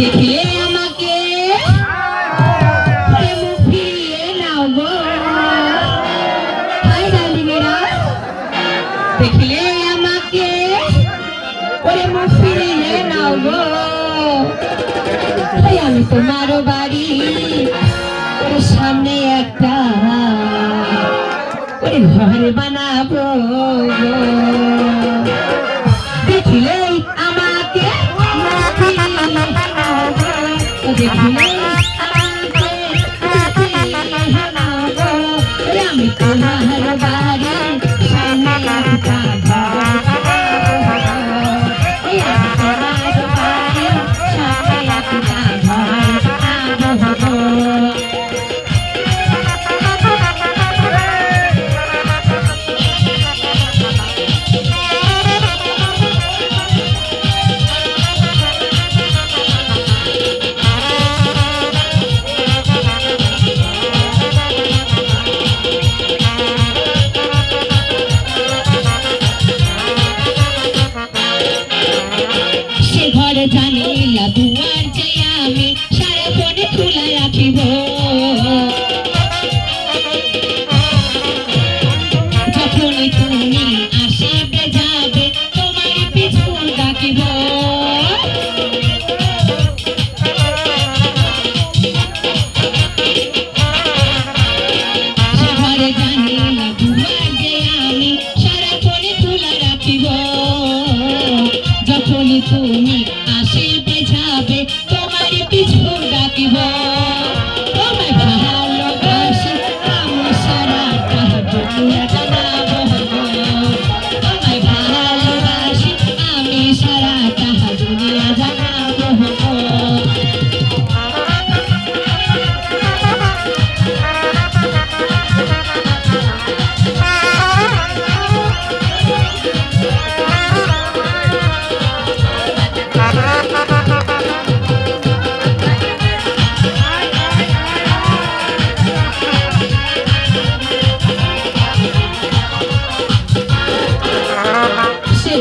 দেখিয়ে আমাকে ফিরিয়ে নাও গো। হাই ডালিমেরা দেখিলে আমাকে ওরে মুখ ফিরিয়ে নাও গো। আমি বাড়ি ঘর বানাব। দেখিলে আমাকে দেখিলে আমি তোমার বাড়ি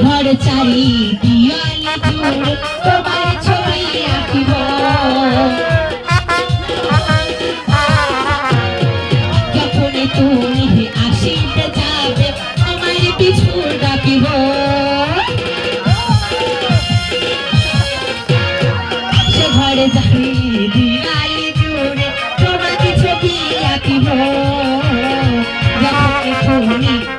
ঘর চারি দিয়ালি তোমার ছবি আঁকি জানি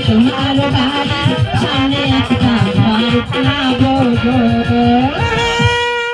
তোমার বাড়ি সামনে একটা বাড়ি